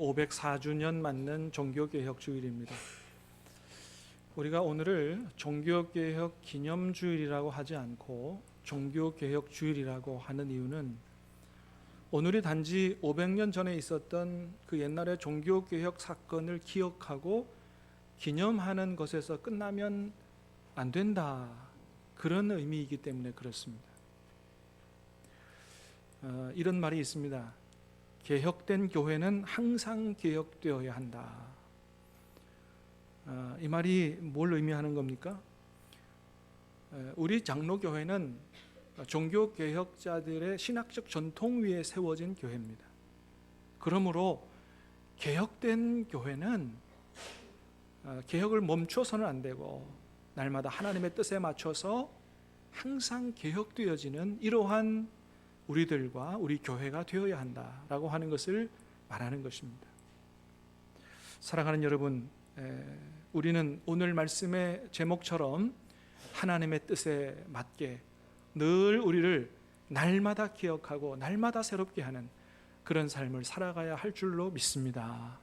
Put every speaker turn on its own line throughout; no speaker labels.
504주년 맞는 종교개혁 주일입니다. 우리가 오늘을 종교개혁 기념주일이라고 하지 않고 종교개혁 주일이라고 하는 이유는 오늘이 단지 500년 전에 있었던 그 옛날의 종교개혁 사건을 기억하고 기념하는 것에서 끝나면 안 된다. 그런 의미이기 때문에 그렇습니다. 어, 이런 말이 있습니다. 개혁된 교회는 항상 개혁되어야 한다. 어, 이 말이 뭘 의미하는 겁니까? 에, 우리 장로교회는 종교 개혁자들의 신학적 전통 위에 세워진 교회입니다. 그러므로 개혁된 교회는 어, 개혁을 멈춰서는 안 되고 날마다 하나님의 뜻에 맞춰서 항상 개혁되어지는 이러한 우리들과 우리 교회가 되어야 한다라고 하는 것을 말하는 것입니다. 사랑하는 여러분, 에, 우리는 오늘 말씀의 제목처럼 하나님의 뜻에 맞게 늘 우리를 날마다 기억하고 날마다 새롭게 하는 그런 삶을 살아가야 할 줄로 믿습니다.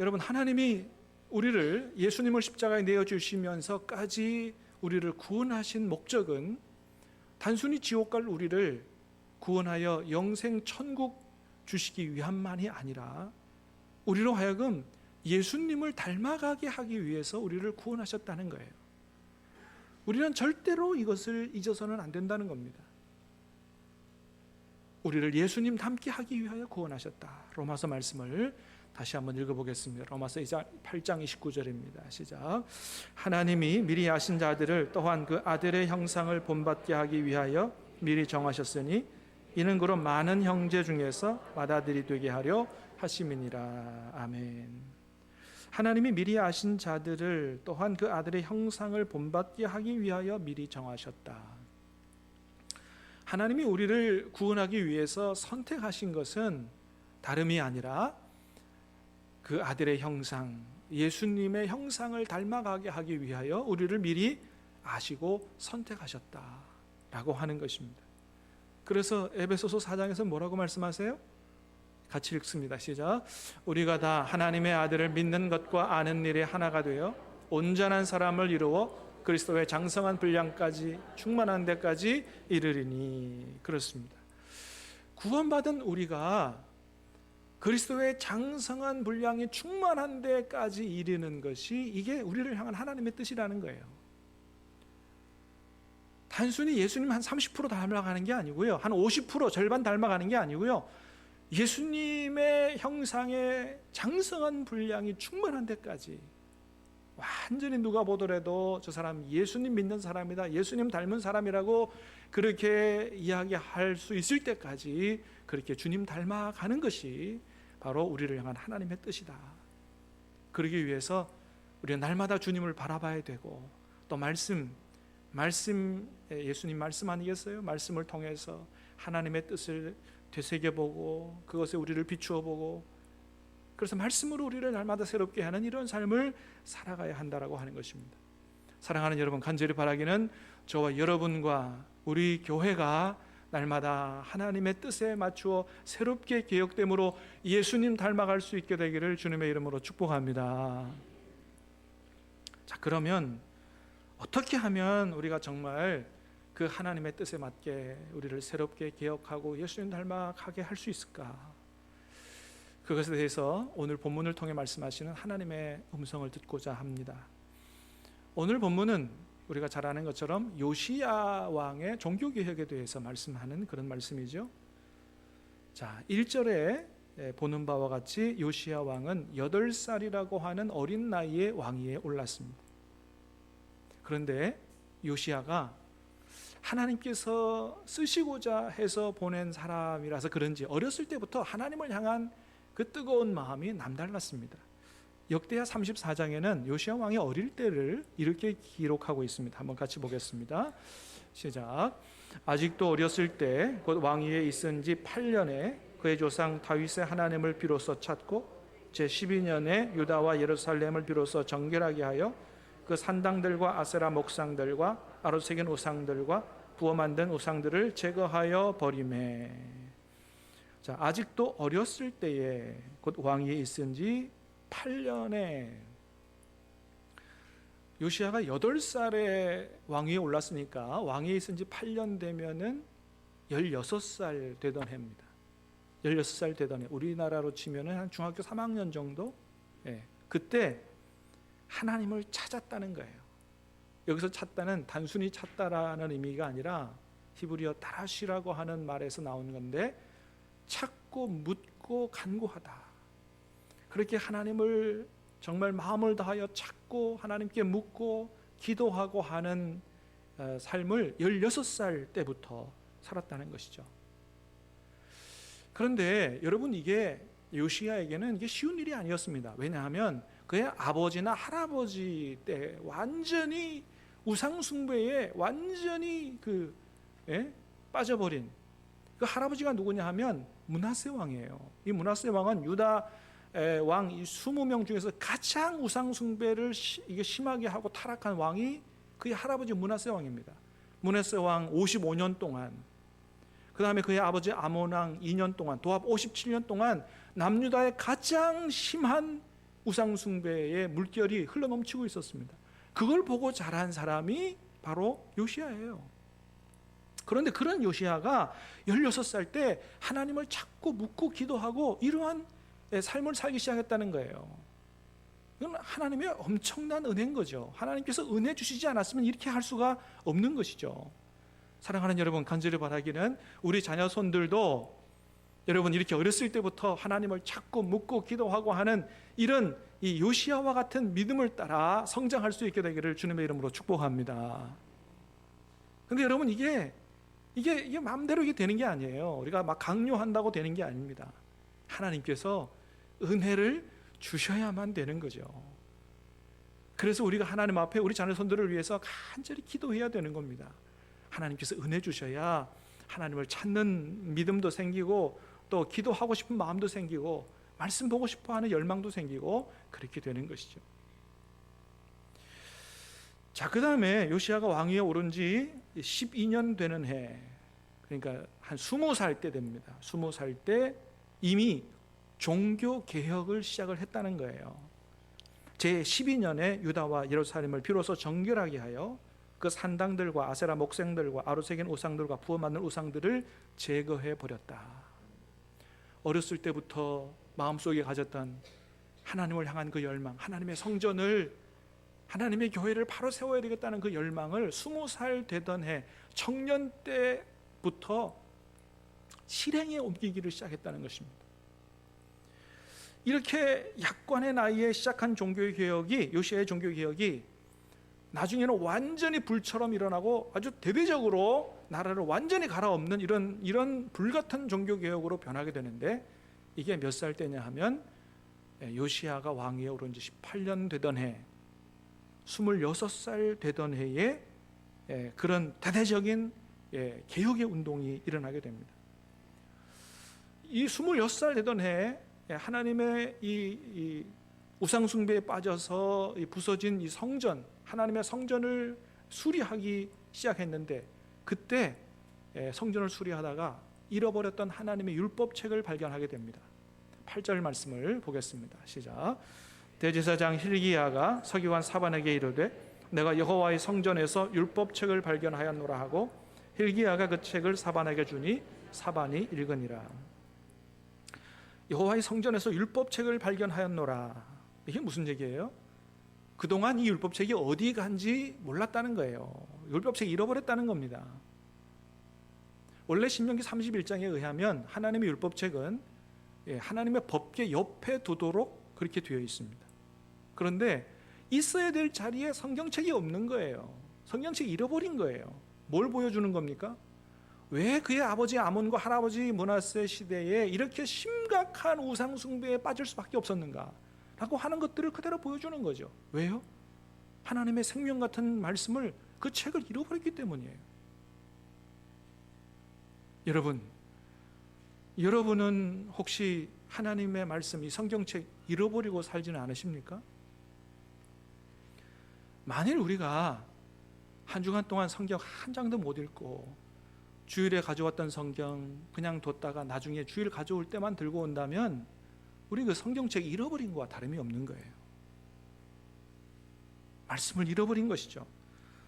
여러분, 하나님이 우리를 예수님을 십자가에 내어 주시면서까지 우리를 구원하신 목적은 단순히 지옥 갈 우리를 구원하여 영생 천국 주시기 위함만이 아니라 우리로 하여금 예수님을 닮아가게 하기 위해서 우리를 구원하셨다는 거예요. 우리는 절대로 이것을 잊어서는 안 된다는 겁니다. 우리를 예수님 닮게 하기 위하여 구원하셨다. 로마서 말씀을 다시 한번 읽어보겠습니다. 로마서 8장 29절입니다. 시작. 하나님이 미리 아신 자들을 또한 그 아들의 형상을 본받게 하기 위하여 미리 정하셨으니 이는 그로 많은 형제 중에서 맏아들이 되게 하려 하심이니라. 아멘. 하나님이 미리 아신 자들을 또한 그 아들의 형상을 본받게 하기 위하여 미리 정하셨다. 하나님이 우리를 구원하기 위해서 선택하신 것은 다름이 아니라 그 아들의 형상, 예수님의 형상을 닮아가게 하기 위하여 우리를 미리 아시고 선택하셨다라고 하는 것입니다. 그래서 에베소서 4장에서 뭐라고 말씀하세요? 같이 읽습니다. 시작. 우리가 다 하나님의 아들을 믿는 것과 아는 일에 하나가 되어 온전한 사람을 이루어 그리스도의 장성한 분량까지 충만한 데까지 이르리니 그렇습니다. 구원받은 우리가 그리스도의 장성한 분량이 충만한 데까지 이르는 것이 이게 우리를 향한 하나님의 뜻이라는 거예요. 단순히 예수님 한 30% 닮아가는 게 아니고요. 한 50% 절반 닮아가는 게 아니고요. 예수님의 형상의 장성한 분량이 충만한 데까지 완전히 누가 보더라도 저 사람 예수님 믿는 사람이다. 예수님 닮은 사람이라고 그렇게 이야기할 수 있을 때까지 그렇게 주님 닮아가는 것이 바로 우리를 향한 하나님의 뜻이다. 그러기 위해서 우리는 날마다 주님을 바라봐야 되고 또 말씀 말씀 예수님 말씀 아니겠어요? 말씀을 통해서 하나님의 뜻을 되새겨 보고 그것에 우리를 비추어 보고 그래서 말씀으로 우리를 날마다 새롭게 하는 이런 삶을 살아가야 한다라고 하는 것입니다. 사랑하는 여러분 간절히 바라기는 저와 여러분과 우리 교회가 날마다 하나님의 뜻에 맞추어 새롭게 개혁됨으로 예수님 닮아갈 수 있게 되기를 주님의 이름으로 축복합니다. 자, 그러면 어떻게 하면 우리가 정말 그 하나님의 뜻에 맞게 우리를 새롭게 개혁하고 예수님 닮아가게 할 수 있을까? 그것에 대해서 오늘 본문을 통해 말씀하시는 하나님의 음성을 듣고자 합니다. 오늘 본문은 우리가 잘 아는 것처럼 요시야 왕의 종교 개혁에 대해서 말씀하는 그런 말씀이죠. 자, 1절에 보는 바와 같이 요시야 왕은 8살이라고 하는 어린 나이에 왕위에 올랐습니다. 그런데 요시야가 하나님께서 쓰시고자 해서 보낸 사람이라서 그런지 어렸을 때부터 하나님을 향한 그 뜨거운 마음이 남달랐습니다. 역대하 34장에는 요시야 왕이 어릴 때를 이렇게 기록하고 있습니다. 한번 같이 보겠습니다. 시작. 아직도 어렸을 때 곧 왕위에 있은 지 8년에 그의 조상 다윗의 하나님을 비로소 찾고 제 12년에 유다와 예루살렘을 비로소 정결하게 하여 그 산당들과 아세라 목상들과 아로 새긴 우상들과 부어 만든 우상들을 제거하여 버림에 자, 아직도 어렸을 때에 곧 왕위에 있은 지 8년에 요시아가 8살에 왕위에 올랐으니까 왕위에 있은 지 8년 되면은 16살 되던 해입니다. 16살 되던 해. 우리나라로 치면은 한 중학교 3학년 정도? 예. 그때 하나님을 찾았다는 거예요. 여기서 찾다는 단순히 찾다라는 의미가 아니라 히브리어 다라시라고 하는 말에서 나온 건데 찾고 묻고 간구하다. 그렇게 하나님을 정말 마음을 다하여 찾고 하나님께 묻고 기도하고 하는 어, 삶을 16살 때부터 살았다는 것이죠. 그런데 여러분 이게 요시야에게는 이게 쉬운 일이 아니었습니다. 왜냐하면 그의 아버지나 할아버지 때 완전히 우상 숭배에 완전히 그 예? 빠져버린 그 할아버지가 누구냐 하면 문하세 왕이에요. 이 문하세 왕은 유다 에, 왕 20명 중에서 가장 우상 숭배를 심하게 하고 타락한 왕이 그의 할아버지 문하세 왕입니다. 문하세 왕 55년 동안 그 다음에 그의 아버지 아몬 왕 2년 동안 도합 57년 동안 남유다의 가장 심한 우상 숭배의 물결이 흘러넘치고 있었습니다. 그걸 보고 자란 사람이 바로 요시아예요. 그런데 그런 요시아가 16살 때 하나님을 찾고 묻고 기도하고 이러한 삶을 살기 시작했다는 거예요. 이건 하나님의 엄청난 은혜인 거죠. 하나님께서 은혜 주시지 않았으면 이렇게 할 수가 없는 것이죠. 사랑하는 여러분, 간절히 바라기는 우리 자녀 손들도 여러분 이렇게 어렸을 때부터 하나님을 찾고 묻고 기도하고 하는 이런 이 요시아와 같은 믿음을 따라 성장할 수 있게 되기를 주님의 이름으로 축복합니다. 근데 여러분 이게 이게 이게 마음대로 이게 되는 게 아니에요. 우리가 막 강요한다고 되는 게 아닙니다. 하나님께서 은혜를 주셔야만 되는 거죠. 그래서 우리가 하나님 앞에 우리 자녀손들을 위해서 간절히 기도해야 되는 겁니다. 하나님께서 은혜 주셔야 하나님을 찾는 믿음도 생기고 또 기도하고 싶은 마음도 생기고 말씀 보고 싶어 하는 열망도 생기고 그렇게 되는 것이죠. 자, 그 다음에 요시아가 왕위에 오른 지 12년 되는 해. 그러니까 한 20살 때 됩니다. 20살 때 이미 종교 개혁을 시작을 했다는 거예요. 제 12년에 유다와 예루살렘을 비로소 정결하게 하여 그 산당들과 아세라 목생들과 아루새긴 우상들과 부어맞는 우상들을 제거해 버렸다. 어렸을 때부터 마음속에 가졌던 하나님을 향한 그 열망, 하나님의 성전을 하나님의 교회를 바로 세워야 되겠다는 그 열망을 스무 살 되던 해 청년 때부터 실행에 옮기기를 시작했다는 것입니다. 이렇게 약관의 나이에 시작한 종교 개혁이 요시아의 종교 개혁이 나중에는 완전히 불처럼 일어나고 아주 대대적으로 나라를 완전히 갈아엎는 이런 이런 불같은 종교 개혁으로 변하게 되는데 이게 몇 살 때냐 하면 예, 요시아가 왕위에 오른 지 18년 되던 해 26살 되던 해에 예, 그런 대대적인 예, 개혁의 운동이 일어나게 됩니다. 이 26살 되던 해에 하나님의 이, 이 우상 숭배에 빠져서 이 부서진 이 성전 하나님의 성전을 수리하기 시작했는데 그때 예, 성전을 수리하다가 잃어버렸던 하나님의 율법책을 발견하게 됩니다. 8절 말씀을 보겠습니다. 시작. 대제사장 힐기야가 서기관 사반에게 이르되 내가 여호와의 성전에서 율법책을 발견하였노라 하고 힐기야가 그 책을 사반에게 주니 사반이 읽으니라. 여호와의 성전에서 율법책을 발견하였노라. 이게 무슨 얘기예요? 그동안 이 율법책이 어디 간지 몰랐다는 거예요. 율법책이 잃어버렸다는 겁니다. 원래 신명기 31장에 의하면 하나님의 율법책은 예, 하나님의 법계 옆에 두도록 그렇게 되어 있습니다. 그런데 있어야 될 자리에 성경책이 없는 거예요. 성경책이 잃어버린 거예요. 뭘 보여주는 겁니까? 왜 그의 아버지 아몬과 할아버지 문하세 시대에 이렇게 심각한 우상 숭배에 빠질 수밖에 없었는가? 라고 하는 것들을 그대로 보여주는 거죠. 왜요? 하나님의 생명 같은 말씀을 그 책을 잃어버렸기 때문이에요. 여러분, 여러분은 혹시 하나님의 말씀, 이 성경책 잃어버리고 살지는 않으십니까? 만일 우리가 한 주간 동안 성경 한 장도 못 읽고 주일에 가져왔던 성경 그냥 뒀다가 나중에 주일 가져올 때만 들고 온다면 우리 그 성경책 잃어버린 거와 다름이 없는 거예요. 말씀을 잃어버린 것이죠.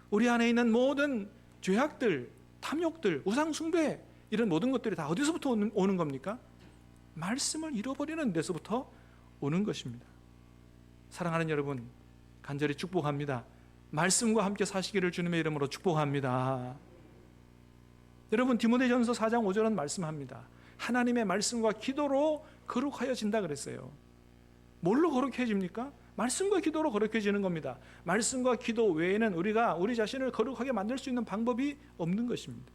우리 안에 있는 모든 죄악들, 탐욕들, 우상 숭배 이런 모든 것들이 다 어디서부터 오는, 오는 겁니까? 말씀을 잃어버리는 데서부터 오는 것입니다. 사랑하는 여러분, 간절히 축복합니다. 말씀과 함께 사시기를 주님의 이름으로 축복합니다. 여러분 디모데전서 4장 5절은 말씀합니다. 하나님의 말씀과 기도로 거룩하여진다 그랬어요. 뭘로 거룩해집니까? 말씀과 기도로 거룩해지는 겁니다. 말씀과 기도 외에는 우리가 우리 자신을 거룩하게 만들 수 있는 방법이 없는 것입니다.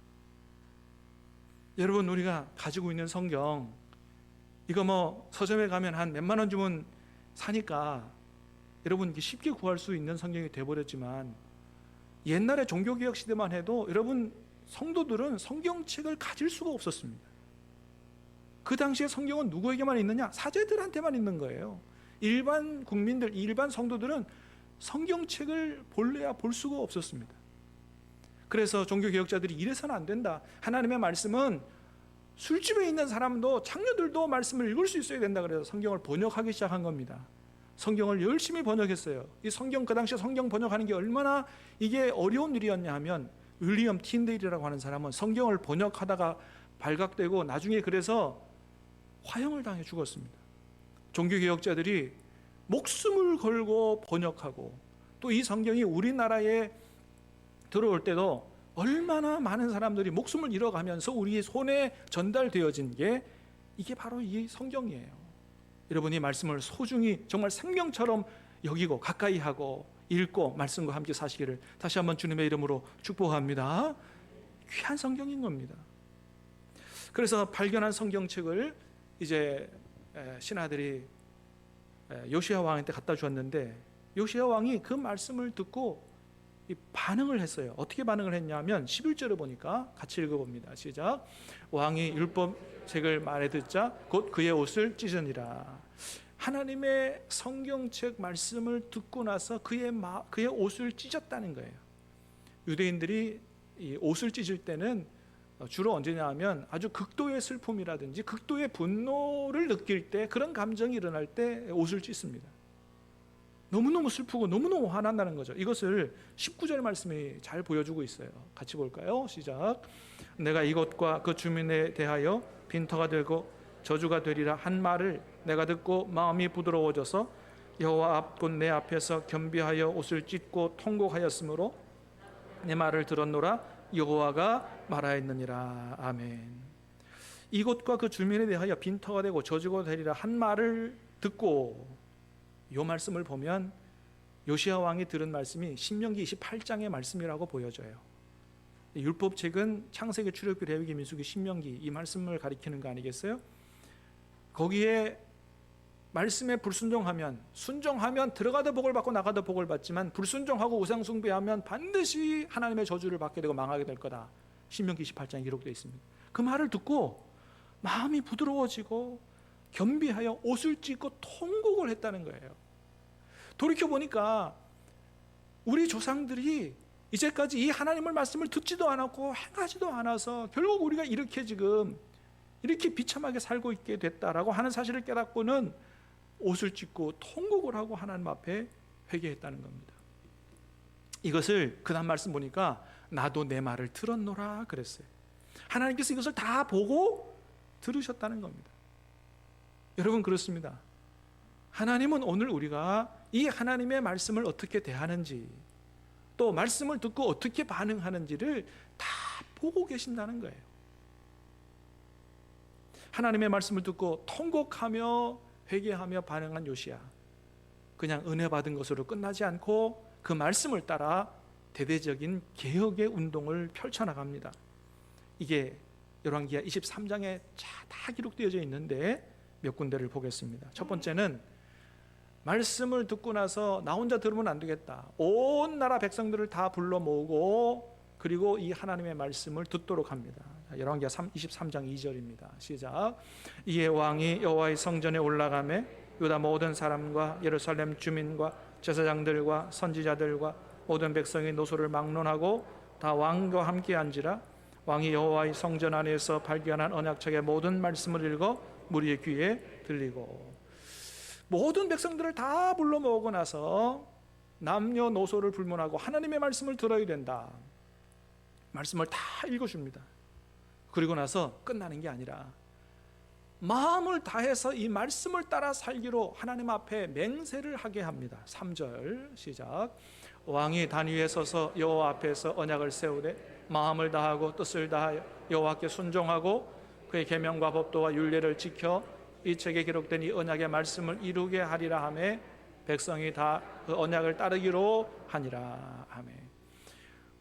여러분 우리가 가지고 있는 성경 이거 뭐 서점에 가면 한 몇만 원 주면 사니까 여러분 쉽게 구할 수 있는 성경이 돼버렸지만 옛날에 종교개혁 시대만 해도 여러분 성도들은 성경책을 가질 수가 없었습니다. 그 당시에 성경은 누구에게만 있느냐? 사제들한테만 있는 거예요. 일반 국민들, 일반 성도들은 성경책을 볼래야 볼 수가 없었습니다. 그래서 종교개혁자들이 이래서는 안 된다. 하나님의 말씀은 술집에 있는 사람도 창녀들도 말씀을 읽을 수 있어야 된다. 그래서 성경을 번역하기 시작한 겁니다. 성경을 열심히 번역했어요. 이 성경 그 당시에 성경 번역하는 게 얼마나 이게 어려운 일이었냐 하면 윌리엄 틴데일이라고 하는 사람은 성경을 번역하다가 발각되고 나중에 그래서 화형을 당해 죽었습니다. 종교개혁자들이 목숨을 걸고 번역하고 또 이 성경이 우리나라에 들어올 때도 얼마나 많은 사람들이 목숨을 잃어가면서 우리의 손에 전달되어진 게 이게 바로 이 성경이에요. 여러분이 말씀을 소중히 정말 생명처럼 여기고 가까이 하고 읽고 말씀과 함께 사시기를 다시 한번 주님의 이름으로 축복합니다. 귀한 성경인 겁니다. 그래서 발견한 성경책을 이제 신하들이 요시아 왕한테 갖다 주었는데 요시아 왕이 그 말씀을 듣고 반응을 했어요. 어떻게 반응을 했냐면 11절을 보니까 같이 읽어봅니다. 시작. 왕이 율법 책을 말해 듣자 곧 그의 옷을 찢으니라. 하나님의 성경책 말씀을 듣고 나서 그의 마, 그의 옷을 찢었다는 거예요. 유대인들이 옷을 찢을 때는 주로 언제냐 하면 아주 극도의 슬픔이라든지 극도의 분노를 느낄 때 그런 감정이 일어날 때 옷을 찢습니다. 너무너무 슬프고 너무너무 화난다는 거죠. 이것을 19절 말씀이 잘 보여주고 있어요. 같이 볼까요? 시작. 내가 이것과 그 주민에 대하여 빈터가 되고 저주가 되리라 한 말을 내가 듣고 마음이 부드러워져서 여호와 앞곧 내 앞에서 겸비하여 옷을 찢고 통곡하였으므로 내 말을 들었노라 여호와가 말하였느니라 아멘. 이곳과 그 주민에 대하여 빈터가 되고 저주가 되리라 한 말을 듣고 요 말씀을 보면 요시아 왕이 들은 말씀이 신명기 28장의 말씀이라고 보여져요. 율법책은 창세기, 출애굽기, 레위기, 민수기, 신명기 이 말씀을 가리키는 거 아니겠어요? 거기에 말씀에 불순종하면 순종하면 들어가도 복을 받고 나가도 복을 받지만 불순종하고 우상 숭배하면 반드시 하나님의 저주를 받게 되고 망하게 될 거다. 신명기 28장에 기록되어 있습니다. 그 말을 듣고 마음이 부드러워지고 겸비하여 옷을 찢고 통곡을 했다는 거예요. 돌이켜 보니까 우리 조상들이 이제까지 이 하나님을 말씀을 듣지도 않았고 행하지도 않아서 결국 우리가 이렇게 지금 이렇게 비참하게 살고 있게 됐다라고 하는 사실을 깨닫고는 옷을 찢고 통곡을 하고 하나님 앞에 회개했다는 겁니다. 이것을 그 다음 말씀 보니까 나도 내 말을 들었노라 그랬어요. 하나님께서 이것을 다 보고 들으셨다는 겁니다. 여러분 그렇습니다. 하나님은 오늘 우리가 이 하나님의 말씀을 어떻게 대하는지 또 말씀을 듣고 어떻게 반응하는지를 다 보고 계신다는 거예요. 하나님의 말씀을 듣고 통곡하며 회개하며 반응한 요시야. 그냥 은혜 받은 것으로 끝나지 않고 그 말씀을 따라 대대적인 개혁의 운동을 펼쳐 나갑니다. 이게 열왕기하 23장에 다 기록되어져 있는데 몇 군데를 보겠습니다. 첫 번째는 말씀을 듣고 나서 나 혼자 들으면 안 되겠다. 온 나라 백성들을 다 불러 모으고 그리고 이 하나님의 말씀을 듣도록 합니다. 열왕기하 23장 2절입니다. 시작. 이에 왕이 여호와의 성전에 올라가매 유다 모든 사람과 예루살렘 주민과 제사장들과 선지자들과 모든 백성의 노소를 막론하고 다 왕과 함께 앉으라 왕이 여호와의 성전 안에서 발견한 언약책의 모든 말씀을 읽어 무리의 귀에 들리고 모든 백성들을 다 불러 모으고 나서 남녀 노소를 불문하고 하나님의 말씀을 들어야 된다. 말씀을 다 읽어줍니다. 그리고 나서 끝나는 게 아니라 마음을 다해서 이 말씀을 따라 살기로 하나님 앞에 맹세를 하게 합니다. 3절 시작. 왕이 단 위에 서서 여호와 앞에서 언약을 세우되 마음을 다하고 뜻을 다하여 여호와께 순종하고 그의 계명과 법도와 율례를 지켜 이 책에 기록된 이 언약의 말씀을 이루게 하리라 하매 백성이 다 그 언약을 따르기로 하니라 아멘.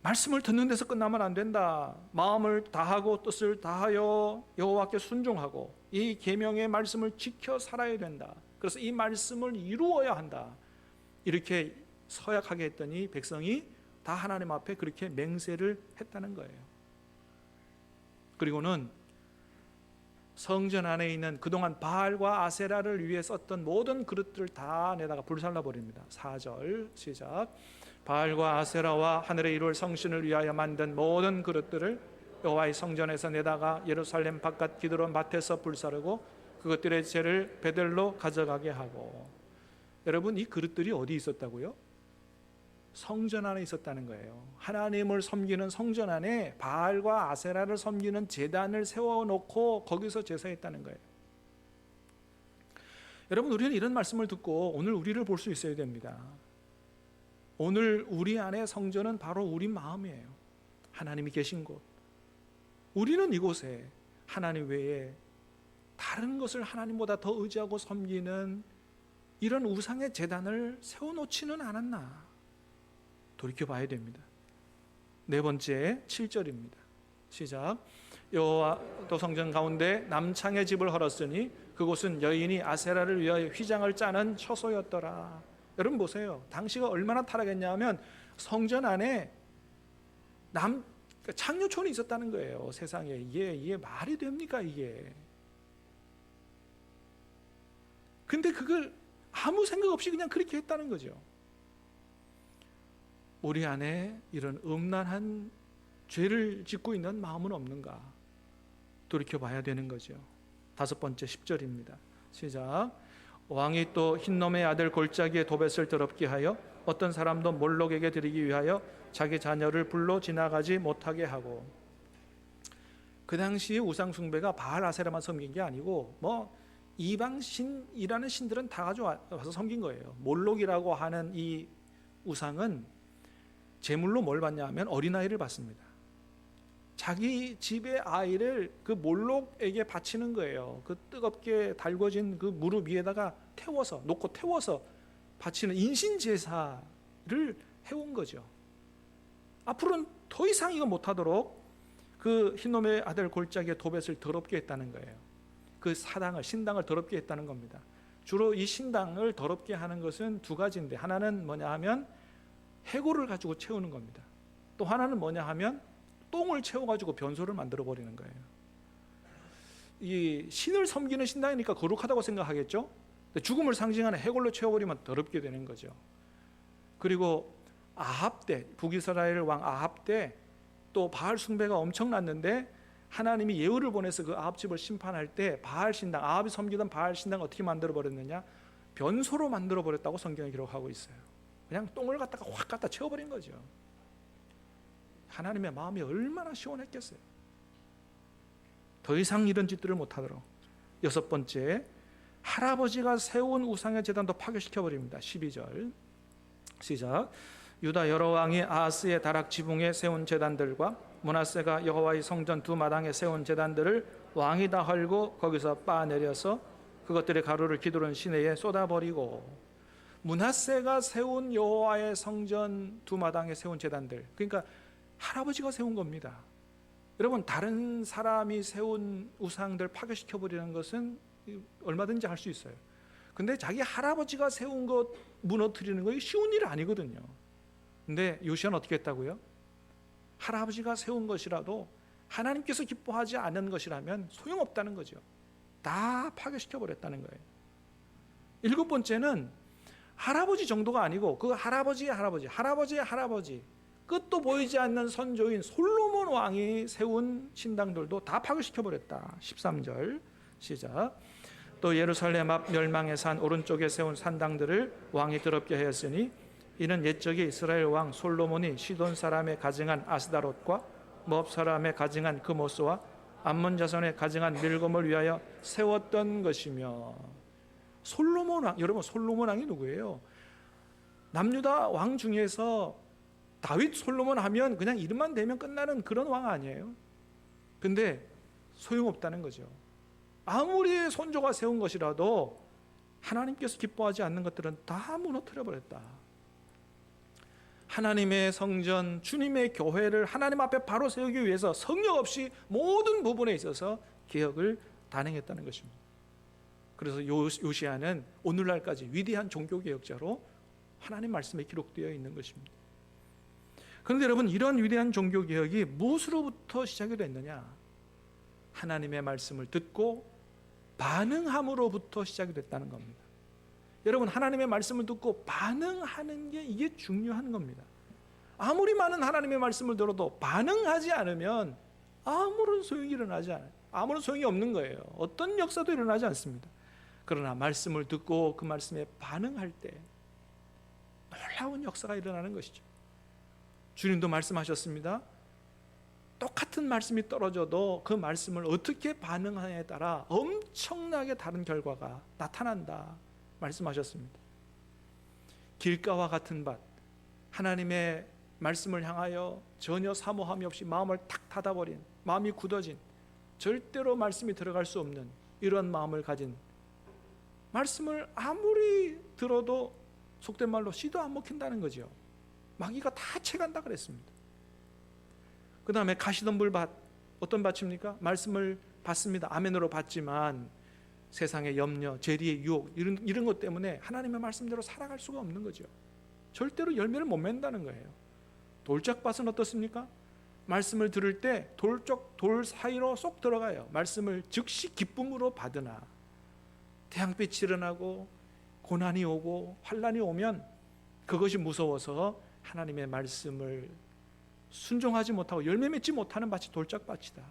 말씀을 듣는 데서 끝나면 안 된다. 마음을 다하고 뜻을 다하여 여호와께 순종하고 이 계명의 말씀을 지켜 살아야 된다. 그래서 이 말씀을 이루어야 한다. 이렇게 서약하게 했더니 백성이 다 하나님 앞에 그렇게 맹세를 했다는 거예요. 그리고는 성전 안에 있는 그동안 바알과 아세라를 위해 썼던 모든 그릇들을 다 내다가 불살라 버립니다. 4절 시작. 바알과 아세라와 하늘의 이룰 성신을 위하여 만든 모든 그릇들을 여호와의 성전에서 내다가 예루살렘 바깥 기드론 밭에서 불사르고 그것들의 죄를 베들로 가져가게 하고 여러분 이 그릇들이 어디 있었다고요? 성전 안에 있었다는 거예요. 하나님을 섬기는 성전 안에 바알과 아세라를 섬기는 제단을 세워 놓고 거기서 제사했다는 거예요. 여러분 우리는 이런 말씀을 듣고 오늘 우리를 볼 수 있어야 됩니다. 오늘 우리 안에 성전은 바로 우리 마음이에요. 하나님이 계신 곳. 우리는 이곳에 하나님 외에 다른 것을 하나님보다 더 의지하고 섬기는 이런 우상의 재단을 세워놓지는 않았나 돌이켜 봐야 됩니다. 네 번째 7절입니다. 시작. 여호와 또 성전 가운데 남창의 집을 헐었으니 그곳은 여인이 아세라를 위하여 휘장을 짜는 처소였더라. 여러분 보세요. 당시가 얼마나 타락했냐면 성전 안에 남 그러니까 창녀촌이 있었다는 거예요. 세상에 이게 이게 말이 됩니까 이게? 근데 그걸 아무 생각 없이 그냥 그렇게 했다는 거죠. 우리 안에 이런 음란한 죄를 짓고 있는 마음은 없는가? 돌이켜 봐야 되는 거죠. 다섯 번째 10절입니다. 시작. 왕이 또 흰놈의 아들 골짜기에 도뱃을 더럽게 하여 어떤 사람도 몰록에게 드리기 위하여 자기 자녀를 불러 지나가지 못하게 하고 그 당시에 우상 숭배가 바알 아세라만 섬긴 게 아니고 뭐 이방 신이라는 신들은 다 가져와서 섬긴 거예요. 몰록이라고 하는 이 우상은 제물로 뭘 받냐면 어린아이를 받습니다. 자기 집의 아이를 그 몰록에게 바치는 거예요. 그 뜨겁게 달궈진 그 무릎 위에다가 태워서 놓고 태워서 바치는 인신 제사를 해온 거죠. 앞으로는 더 이상 이거 못하도록 그 흰놈의 아들 골짜기에 도뱃을 더럽게 했다는 거예요. 그 사당을 신당을 더럽게 했다는 겁니다. 주로 이 신당을 더럽게 하는 것은 두 가지인데 하나는 뭐냐 하면 해골을 가지고 채우는 겁니다. 또 하나는 뭐냐 하면 똥을 채워가지고 변소를 만들어 버리는 거예요. 이 신을 섬기는 신당이니까 거룩하다고 생각하겠죠. 죽음을 상징하는 해골로 채워버리면 더럽게 되는 거죠. 그리고 아합 때 북이스라엘 왕 아합 때 또 바알 숭배가 엄청났는데 하나님이 예후를 보내서 그 아합 집을 심판할 때 바알 신당 아합이 섬기던 바알 신당 어떻게 만들어 버렸느냐 변소로 만들어 버렸다고 성경에 기록하고 있어요. 그냥 똥을 갖다가 확 갖다 채워버린 거죠. 하나님의 마음이 얼마나 시원했겠어요. 더 이상 이런 짓들을 못하도록 여섯 번째 할아버지가 세운 우상의 재단도 파괴시켜 버립니다. 12절 시작 유다 여러 왕이 아하스의 다락 지붕에 세운 재단들과 문하세가 여호와의 성전 두 마당에 세운 재단들을 왕이 다 헐고 거기서 빠 내려서 그것들의 가루를 기드론 시내에 쏟아버리고 문하세가 세운 여호와의 성전 두 마당에 세운 재단들 그러니까 할아버지가 세운 겁니다. 여러분 다른 사람이 세운 우상들 파괴시켜 버리는 것은 얼마든지 할 수 있어요. 근데 자기 할아버지가 세운 것 무너뜨리는 거 쉬운 일 아니거든요. 근데 요시아는 어떻게 했다고요? 할아버지가 세운 것이라도 하나님께서 기뻐하지 않는 것이라면 소용없다는 거죠. 다 파괴시켜 버렸다는 거예요. 일곱 번째는 할아버지 정도가 아니고 그 할아버지의 할아버지, 할아버지의 할아버지, 끝도 보이지 않는 선조인 솔로몬 왕이 세운 신당들도 다 파괴시켜 버렸다. 13절 시작. 또 예루살렘 앞 멸망의 산 오른쪽에 세운 산당들을 왕이 더럽게 하였으니 이는 옛적에 이스라엘 왕 솔로몬이 시돈 사람의 가증한 아스다롯과 모압 사람의 가증한 그모스와 암몬 자손의 가증한 밀검을 위하여 세웠던 것이며 솔로몬 왕 여러분 솔로몬 왕이 누구예요? 남유다 왕 중에서 다윗 솔로몬 하면 그냥 이름만 대면 끝나는 그런 왕 아니에요? 근데 소용없다는 거죠. 아무리 손조가 세운 것이라도 하나님께서 기뻐하지 않는 것들은 다 무너뜨려 버렸다. 하나님의 성전, 주님의 교회를 하나님 앞에 바로 세우기 위해서 성령 없이 모든 부분에 있어서 개혁을 단행했다는 것입니다. 그래서 요- 요시아는 오늘날까지 위대한 종교 개혁자로 하나님 말씀에 기록되어 있는 것입니다. 그런데 여러분 이런 위대한 종교 개혁이 무엇으로부터 시작이 됐느냐? 하나님의 말씀을 듣고 반응함으로부터 시작이 됐다는 겁니다. 여러분 하나님의 말씀을 듣고 반응하는 게 이게 중요한 겁니다. 아무리 많은 하나님의 말씀을 들어도 반응하지 않으면 아무런 소용이 일어나지 않아요. 아무런 소용이 없는 거예요. 어떤 역사도 일어나지 않습니다. 그러나 말씀을 듣고 그 말씀에 반응할 때 놀라운 역사가 일어나는 것이죠. 주님도 말씀하셨습니다. 똑같은 말씀이 떨어져도 그 말씀을 어떻게 반응하냐에 따라 엄청나게 다른 결과가 나타난다. 말씀하셨습니다. 길가와 같은 밭, 하나님의 말씀을 향하여 전혀 사모함이 없이 마음을 탁 닫아버린, 마음이 굳어진, 절대로 말씀이 들어갈 수 없는 이런 마음을 가진 말씀을 아무리 들어도 속된 말로 씨도 안 먹힌다는 거죠. 마귀가 다 채간다 그랬습니다. 그 다음에 가시덤불 밭 어떤 밭입니까? 말씀을 받습니다. 아멘으로 받지만 세상의 염려, 재리의 유혹 이런 이런 것 때문에 하나님의 말씀대로 살아갈 수가 없는 거죠. 절대로 열매를 못 맺는다는 거예요. 돌짝밭은 어떻습니까? 말씀을 들을 때 돌쪽 돌 사이로 쏙 들어가요. 말씀을 즉시 기쁨으로 받으나 태양빛이 일어나고 고난이 오고 환란이 오면 그것이 무서워서 하나님의 말씀을 순종하지 못하고 열매 맺지 못하는 밭이 돌짝밭이다.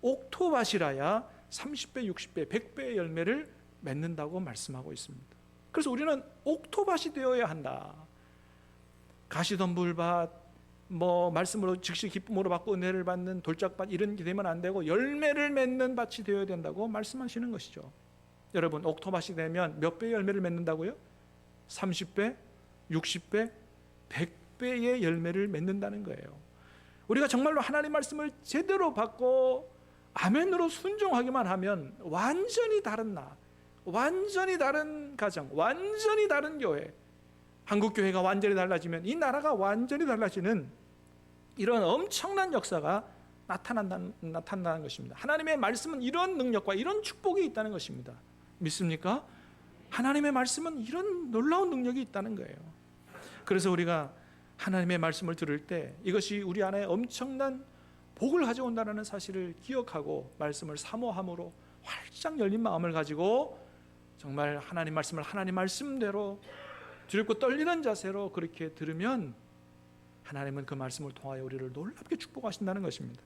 옥토밭이라야 30배, 60배, 100배의 열매를 맺는다고 말씀하고 있습니다. 그래서 우리는 옥토밭이 되어야 한다. 가시덤불밭, 뭐 말씀으로 즉시 기쁨으로 받고 은혜를 받는 돌짝밭 이런 게 되면 안 되고 열매를 맺는 밭이 되어야 된다고 말씀하시는 것이죠. 여러분 옥토밭이 되면 몇 배의 열매를 맺는다고요? 30배, 60배, 100배의 열매를 맺는다는 거예요. 우리가 정말로 하나님 말씀을 제대로 받고 아멘으로 순종하기만 하면 완전히 다른 나, 완전히 다른 가정, 완전히 다른 교회, 한국 교회가 완전히 달라지면 이 나라가 완전히 달라지는 이런 엄청난 역사가 나타난다는, 나타난다는 것입니다. 하나님의 말씀은 이런 능력과 이런 축복이 있다는 것입니다. 믿습니까? 하나님의 말씀은 이런 놀라운 능력이 있다는 거예요. 그래서 우리가 하나님의 말씀을 들을 때 이것이 우리 안에 엄청난 복을 가져온다는 사실을 기억하고 말씀을 사모함으로 활짝 열린 마음을 가지고 정말 하나님 말씀을 하나님 말씀대로 두렵고 떨리는 자세로 그렇게 들으면 하나님은 그 말씀을 통하여 우리를 놀랍게 축복하신다는 것입니다.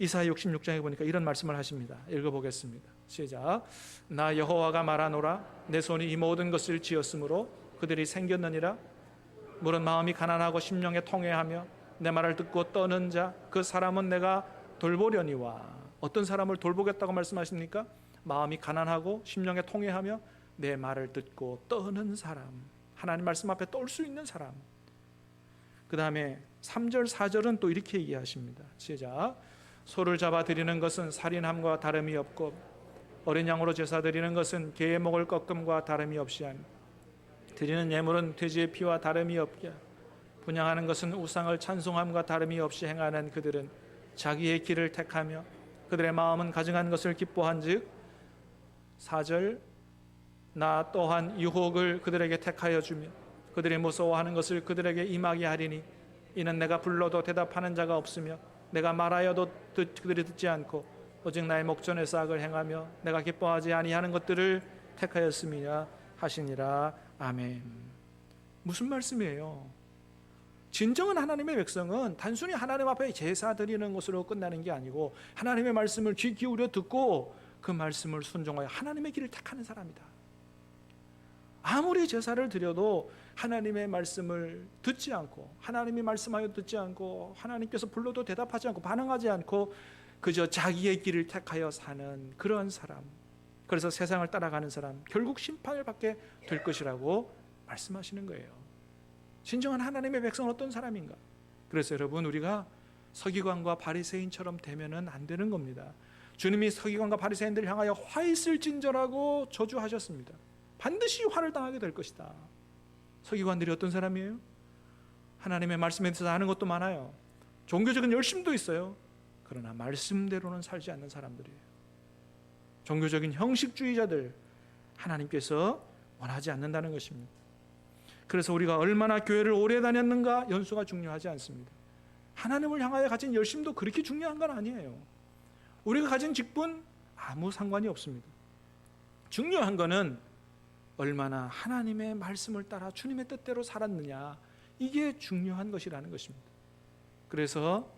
이사야 66장에 보니까 이런 말씀을 하십니다. 읽어보겠습니다. 시작. 나 여호와가 말하노라 내 손이 이 모든 것을 지었으므로 그들이 생겼느니라 물은 마음이 가난하고 심령에 통회하며 내 말을 듣고 떠는 자 그 사람은 내가 돌보려니와 어떤 사람을 돌보겠다고 말씀하십니까? 마음이 가난하고 심령에 통회하며 내 말을 듣고 떠는 사람 하나님 말씀 앞에 떠올 수 있는 사람. 그 다음에 3절 4절은 또 이렇게 얘기하십니다. 시작. 소를 잡아 드리는 것은 살인함과 다름이 없고 어린 양으로 제사 드리는 것은 개의 목을 꺾음과 다름이 없이 하니 드리는 예물은 돼지의 피와 다름이 없게 분양하는 것은 우상을 찬송함과 다름이 없이 행하는 그들은 자기의 길을 택하며 그들의 마음은 가증한 것을 기뻐한즉 4절 나 또한 유혹을 그들에게 택하여 주며 그들이 무서워하는 것을 그들에게 임하게 하리니 이는 내가 불러도 대답하는 자가 없으며 내가 말하여도 듣, 그들이 듣지 않고 오직 나의 목전의 싹을 행하며 내가 기뻐하지 아니하는 것들을 택하였음이냐 하시니라 아멘. 무슨 말씀이에요? 진정한 하나님의 백성은 단순히 하나님 앞에 제사 드리는 것으로 끝나는 게 아니고 하나님의 말씀을 귀 기울여 듣고 그 말씀을 순종하여 하나님의 길을 택하는 사람이다. 아무리 제사를 드려도 하나님의 말씀을 듣지 않고 하나님이 말씀하여 듣지 않고 하나님께서 불러도 대답하지 않고 반응하지 않고 그저 자기의 길을 택하여 사는 그러한 사람 그래서 세상을 따라가는 사람 결국 심판을 받게 될 것이라고 말씀하시는 거예요. 진정한 하나님의 백성은 어떤 사람인가? 그래서 여러분 우리가 서기관과 바리새인처럼 되면은 안 되는 겁니다. 주님이 서기관과 바리새인들을 향하여 화 있을진저라고 저주하셨습니다. 반드시 화를 당하게 될 것이다. 서기관들이 어떤 사람이에요? 하나님의 말씀에 대해서 아는 것도 많아요. 종교적인 열심도 있어요. 그러나 말씀대로는 살지 않는 사람들이에요. 종교적인 형식주의자들 하나님께서 원하지 않는다는 것입니다. 그래서 우리가 얼마나 교회를 오래 다녔는가 연수가 중요하지 않습니다. 하나님을 향하여 가진 열심도 그렇게 중요한 건 아니에요. 우리가 가진 직분 아무 상관이 없습니다. 중요한 거는 얼마나 하나님의 말씀을 따라 주님의 뜻대로 살았느냐 이게 중요한 것이라는 것입니다. 그래서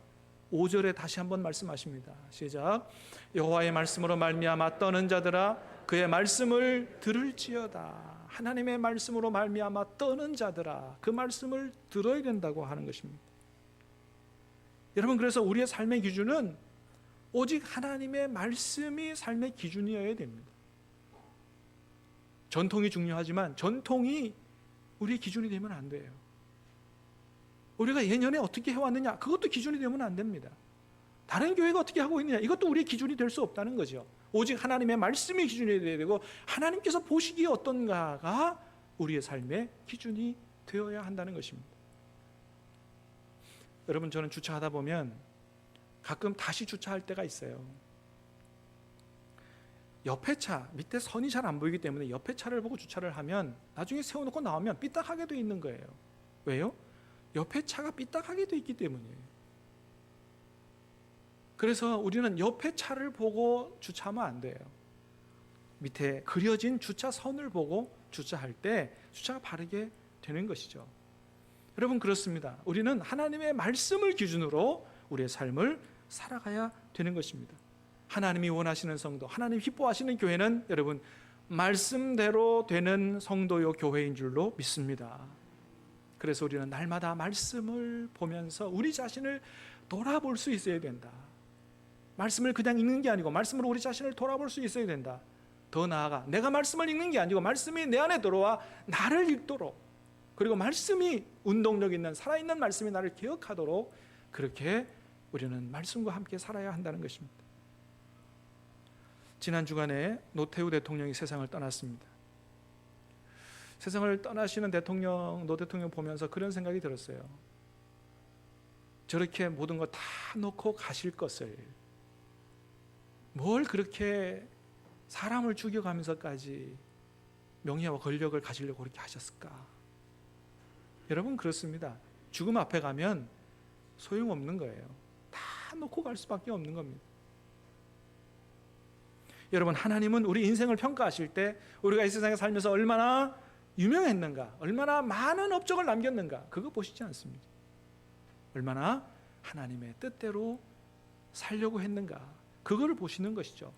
5절에 다시 한번 말씀하십니다. 시작. 여호와의 말씀으로 말미암아 떠는 자들아 그의 말씀을 들을지어다. 하나님의 말씀으로 말미암아 떠는 자들아 그 말씀을 들어야 된다고 하는 것입니다. 여러분 그래서 우리의 삶의 기준은 오직 하나님의 말씀이 삶의 기준이어야 됩니다. 전통이 중요하지만 전통이 우리 기준이 되면 안 돼요. 우리가 예년에 어떻게 해왔느냐 그것도 기준이 되면 안 됩니다. 다른 교회가 어떻게 하고 있느냐 이것도 우리의 기준이 될 수 없다는 거죠. 오직 하나님의 말씀이 기준이 되어야 되고 하나님께서 보시기에 어떤가가 우리의 삶의 기준이 되어야 한다는 것입니다. 여러분 저는 주차하다 보면 가끔 다시 주차할 때가 있어요. 옆에 차 밑에 선이 잘 안 보이기 때문에 옆에 차를 보고 주차를 하면 나중에 세워놓고 나오면 삐딱하게 돼 있는 거예요. 왜요? 옆에 차가 삐딱하게 돼 있기 때문이에요. 그래서 우리는 옆에 차를 보고 주차하면 안 돼요. 밑에 그려진 주차 선을 보고 주차할 때 주차가 바르게 되는 것이죠. 여러분 그렇습니다. 우리는 하나님의 말씀을 기준으로 우리의 삶을 살아가야 되는 것입니다. 하나님이 원하시는 성도, 하나님 기뻐하시는 교회는 여러분 말씀대로 되는 성도요 교회인 줄로 믿습니다. 그래서 우리는 날마다 말씀을 보면서 우리 자신을 돌아볼 수 있어야 된다. 말씀을 그냥 읽는 게 아니고 말씀으로 우리 자신을 돌아볼 수 있어야 된다. 더 나아가 내가 말씀을 읽는 게 아니고 말씀이 내 안에 들어와 나를 읽도록 그리고 말씀이 운동력 있는 살아있는 말씀이 나를 기억하도록 그렇게 우리는 말씀과 함께 살아야 한다는 것입니다. 지난 주간에 노태우 대통령이 세상을 떠났습니다. 세상을 떠나시는 대통령 노 대통령 보면서 그런 생각이 들었어요. 저렇게 모든 거 다 놓고 가실 것을 뭘 그렇게 사람을 죽여가면서까지 명예와 권력을 가지려고 그렇게 하셨을까? 여러분 그렇습니다. 죽음 앞에 가면 소용없는 거예요. 다 놓고 갈 수밖에 없는 겁니다. 여러분 하나님은 우리 인생을 평가하실 때 우리가 이 세상에 살면서 얼마나 유명했는가, 얼마나 많은 업적을 남겼는가 그거 보시지 않습니다. 얼마나 하나님의 뜻대로 살려고 했는가 그거를 보시는 것이죠.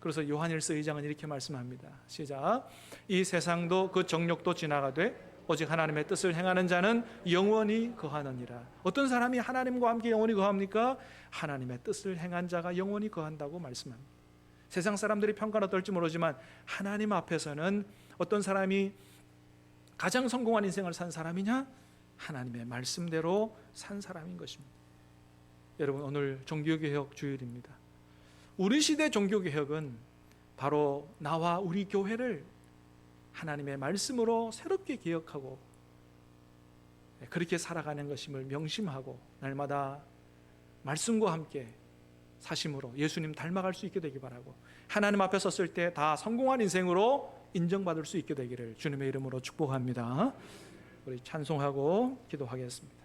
그래서 요한일서 2장은 이렇게 말씀합니다. 시작. 이 세상도 그 정욕도 지나가되 오직 하나님의 뜻을 행하는 자는 영원히 거하느니라. 어떤 사람이 하나님과 함께 영원히 거합니까? 하나님의 뜻을 행한 자가 영원히 거한다고 말씀합니다. 세상 사람들이 평가는 어떨지 모르지만 하나님 앞에서는 어떤 사람이 가장 성공한 인생을 산 사람이냐? 하나님의 말씀대로 산 사람인 것입니다. 여러분 오늘 종교개혁 주일입니다. 우리 시대 종교개혁은 바로 나와 우리 교회를 하나님의 말씀으로 새롭게 개혁하고 그렇게 살아가는 것임을 명심하고 날마다 말씀과 함께 사심으로 예수님 닮아갈 수 있게 되기 바라고 하나님 앞에 섰을 때 다 성공한 인생으로 인정받을 수 있게 되기를 주님의 이름으로 축복합니다. 우리 찬송하고 기도하겠습니다.